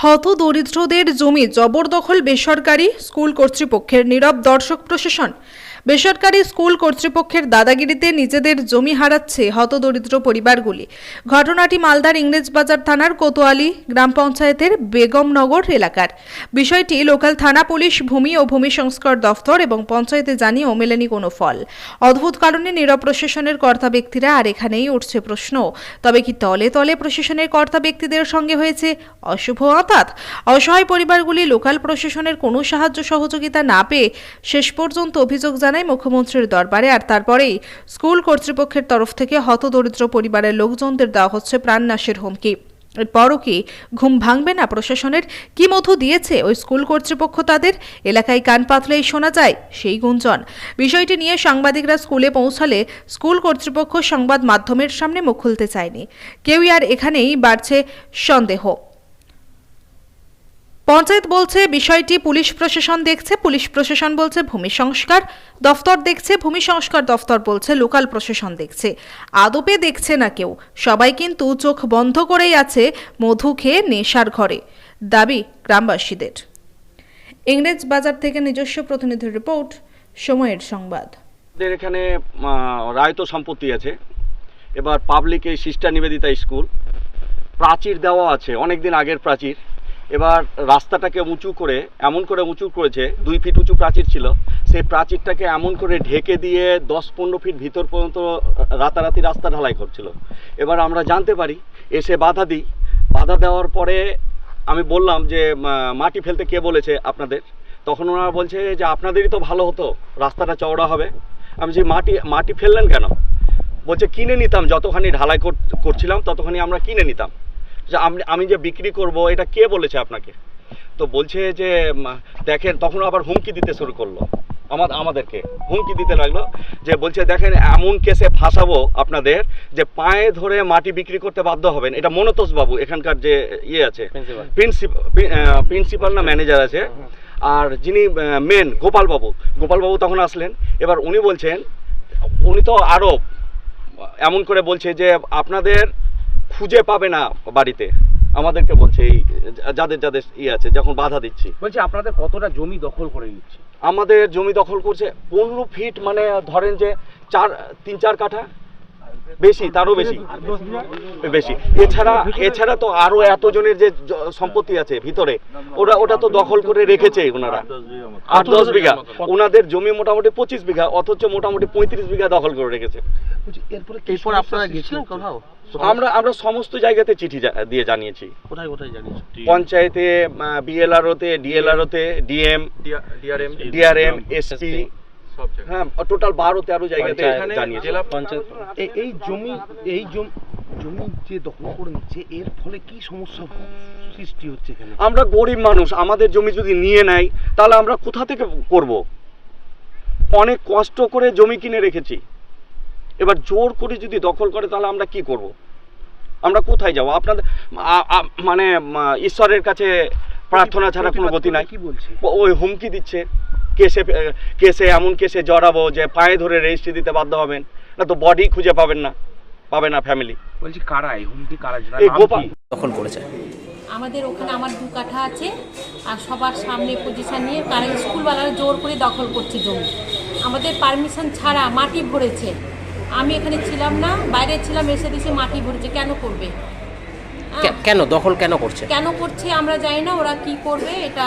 হত দরিদ্রদের জমি জবরদখল বেসরকারি স্কুল কর্তৃপক্ষের নীরব দর্শক প্রশাসন বেসরকারি স্কুল কর্তৃপক্ষের দাদাগিরিতে নিজেদের জমি হারাচ্ছে হতদরিদ্র পরিবারগুলি। ঘটনাটি মালদার ইংরেজবাজার থানার কোতোয়ালি গ্রাম পঞ্চায়েতের বেগমনগর এলাকার। বিষয়টি লোকাল থানা পুলিশ ভূমি ও ভূমি সংস্কার দফতর এবং পঞ্চায়েতে জানিয়েও মেলেনি কোনো ফল। অদ্ভুত কারণে নীরব প্রশাসনের কর্তা ব্যক্তিরা আর এখানেই উঠছে প্রশ্ন, তবে কি তলে তলে প্রশাসনের কর্তা ব্যক্তিদের সঙ্গে হয়েছে অশুভ অর্থাৎ অসহায় পরিবারগুলি লোকাল প্রশাসনের কোনো সাহায্য সহযোগিতা না পেয়ে শেষ পর্যন্ত অভিযোগ জানায় মুখ্যমন্ত্রীর দরবারে আর তারপরেই স্কুল কর্তৃপক্ষের তরফ থেকে হতদরিদ্র পরিবারের লোকজনদের দেওয়া হচ্ছে প্রাণনাশের হুমকি। এরপরও কি ঘুম ভাঙবে না প্রশাসনের? কি মধু দিয়েছে ওই স্কুল কর্তৃপক্ষ তাদের? এলাকায় কান পাতলেই শোনা যায় সেই গুঞ্জন। বিষয়টি নিয়ে সাংবাদিকরা স্কুলে পৌঁছালে স্কুল কর্তৃপক্ষ সংবাদ মাধ্যমের সামনে মুখ খুলতে চায়নি। কেউই আর এখানেই বাড়ছে সন্দেহ। পঞ্চায়েত বলছে বিষয়টি পুলিশ প্রশাসন দেখছে পুলিশ প্রশাসন বলছে ভূমি সংস্কার দফতর দেখছে ভূমি সংস্কার দফতর বলছে লোকাল প্রশাসন দেখছে। আদপে দেখছে না কেউ। সবাই কিন্তু চোখ বন্ধ করেই আছে মধু খেয়ে নেশার ঘরে। দাবি গ্রামবাসীদের। ইংরেজ বাজার থেকে নিজস্ব প্রতিনিধির রিপোর্ট সময়ের সংবাদ। এখানে আহ, রায়ত সম্পত্তি আছে। এবার পাবলিক এই সিস্টা নিবেদিতা স্কুল। প্রাচীর দেওয়া আছে অনেক দিন আগের প্রাচীর। এবার রাস্তাটাকে উঁচু করে, এমন করে উঁচু করেছে, দুই ফিট উঁচু প্রাচীর ছিল, সেই প্রাচীরটাকে এমন করে ঢেকে দিয়ে দশ পনেরো ফিট ভিতর পর্যন্ত রাতারাতি রাস্তা ঢালাই করছিল। এবার আমরা জানতে পারি, এসে বাধা দিই। বাধা দেওয়ার পরে আমি বললাম যে মাটি ফেলতে কে বলেছে আপনাদের? তখন ওনারা বলছে যে, আপনাদেরই তো ভালো হতো, রাস্তাটা চওড়া হবে। আমি যে মাটি মাটি ফেললেন কেন? বলছে, কিনে নিতাম, যতখানি ঢালাই কর- করছিলাম, ততখানি আমরা কিনে নিতাম। যে আমি আমি যে বিক্রি করব এটা কে বলেছে আপনাকে? তো বলছে যে দেখেন তখন আবার হুমকি দিতে শুরু করল। আমাদের আমাদেরকে হুমকি দিতে লাগল যে বলছে দেখেন এমন কেসে ফাঁসাবো আপনাদের যে পায়ে ধরে মাটি বিক্রি করতে বাধ্য হবেন। এটা মনতোষ বাবু এখানকার যে ইয়ে আছে। প্রিন্সিপাল প্রিন্সিপাল না ম্যানেজার আছে। আর যিনি মেন গোপালবাবু গোপালবাবু তখন আসলেন। এবার উনি বলছেন উনি তো আরও এমন করে বলছে যে আপনাদের খুঁজে পাবে না বাড়িতে। আমাদেরকে বলছে এই যাদের যাদের ইয়ে আছে যখন বাধা দিচ্ছি। বলছি আপনাদের কতটা জমি দখল করে নিচ্ছে? আমাদের জমি দখল করছে পনেরো ফিট মানে ধরেন যে চার তিন চার কাঠা। বেশি তারও বেশি। বেশি। এছাড়া এছাড়া তো আরও এতজনের যে সম্পত্তি আছে ভিতরে ওরা ওটা তো দখল করে রেখেছে ওনারা। আট দশ বিঘা ওনাদের জমি মোটামুটি পঁচিশ বিঘা অথচ মোটামুটি পঁয়ত্রিশ বিঘা দখল করে রেখেছে। এরপরে আপনারা গেছিলেন কোথাও? আমরা আমরা সমস্ত জায়গাতে চিঠি দিয়ে জানিয়েছি। কোথায় কোথায় জানিয়েছেন? পঞ্চায়েতে বিএলআরওতে ডিএলআরওতে ডিএম ডিআরএম ডিআরএম এসপি হ্যাঁ টোটাল বারো তেরো জায়গাতে জেলা পঞ্চায়েত এই জমি এই জমি জমি যে দখল করে নিচ্ছে এর ফলে কি সমস্যা সৃষ্টি হচ্ছে এখানে? আমরা গরিব মানুষ আমাদের জমি যদি নিয়ে নেয় তাহলে আমরা কোথা থেকে করব? অনেক কষ্ট করে জমি কিনে রেখেছি। এবার জোর করে যদি দখল করে তাহলে আমরা কি করব? আমরা কোথায় যাব? আপনাদের মানে ঈশ্বরের কাছে প্রার্থনা ছাড়া কোনো গতি নাই। কি বলছে? ও- ওই হুমকি দিচ্ছে। কেসে কেসে এমন কেসে জড়াবো যে পায়ে ধরে রেজিস্ট্রি দিতে বাধ্য হবেন। না তো বডি খুঁজে পাবেন না পাবে না ফ্যামিলি বলছি কারা এই হুমকি কারা এই গোপাল দখল করেছে আমাদের ওখানে আমার দু কাঠা আছে আর সবার সামনে পজিশন নিয়ে কারেন্ট স্কুলওয়ালারা জোর করে দখল করছে জমি। আমাদের পারমিশন ছাড়া মাটি ভরেছে। আমি এখানে ছিলাম না বাইরে ছিলাম এসে দিয়েছে মাটি ভরেছে কেন করবে? কেন দখল কেন করছে? কেন করছে আমরা জানি না ওরা কি করবে এটা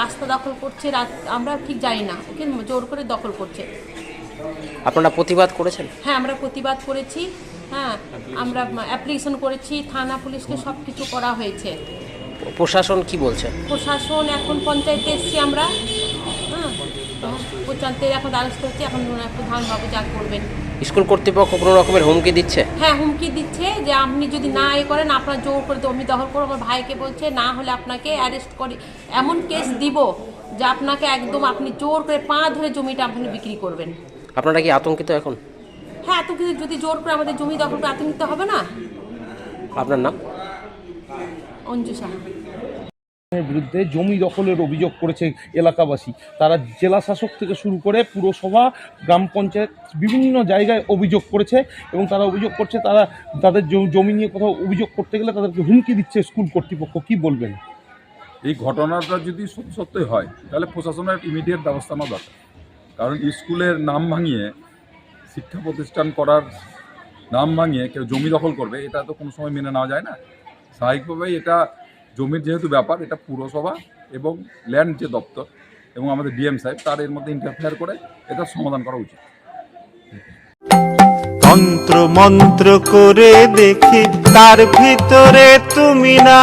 রাস্তা দখল করছে আমরা ঠিক জানি না ওকে জোর করে দখল করছে। আপনারা প্রতিবাদ করেছেন? হ্যাঁ আমরা প্রতিবাদ করেছি হ্যাঁ আমরা অ্যাপ্লিকেশন করেছি থানা পুলিশকে সব কিছু করা হয়েছে। প্রশাসন কি বলছে? প্রশাসন এখন পঞ্চায়েতে এসছি আমরা হ্যাঁ পঞ্চায়েতে এখন দ্বারস্থ হচ্ছে এখন একটু ধান বাবু যা করবেন। স্কুল কর্তৃপক্ষ কোনো রকমের হুমকি দিচ্ছে? হ্যাঁ হুমকি দিচ্ছে যে আপনি যদি না এ করেন আপনার জোর করে জমি দখল করে আমার ভাইকে বলছে না হলে আপনাকে অ্যারেস্ট করি। এমন কেস দিব যে আপনাকে একদম আপনি জোর করে পা ধরে জমিটা আপনি বিক্রি করবেন। আপনারা কি আতঙ্কিত এখন? হ্যাঁ আতঙ্কিত। যদি জোর করে আমাদের জমি দখল করে আতঙ্কিত হবে না? আপনার নাম? অঞ্জু সাহা। বিরুদ্ধে জমি দখলের অভিযোগ করেছে এলাকাবাসী। তারা জেলা শাসক থেকে শুরু করে পুরসভা, গ্রাম পঞ্চায়েত, বিভিন্ন জায়গায় অভিযোগ করেছে এবং তারা অভিযোগ করছে তারা তাদের জমি নিয়ে কোথাও অভিযোগ করতে গেলে তাদেরকে হুমকি দিচ্ছে স্কুল কর্তৃপক্ষ। কি বলবেন? এই ঘটনাটা যদি সত্যি হয়, তাহলে প্রশাসনের ইমিডিয়েট ব্যবস্থা নেওয়া দরকার। কারণ স্কুলের নাম ভাঙিয়ে, শিক্ষা প্রতিষ্ঠান করার নাম ভাঙিয়ে কেউ জমি দখল করবে, এটা তো কোনো সময় মেনে নেওয়া যায় না। স্বাভাবিকভাবেই এটা জমির যেহেতু ব্যাপার এটা পুরসভা এবং ল্যান্ড যে দপ্তর এবং আমাদের ডিএম সাহেব তার এর মধ্যে ইন্টারফেয়ার করে এটা সমাধান করা উচিত। তন্ত্র মন্ত্র করে দেখি তার ভিতরে তুমি না।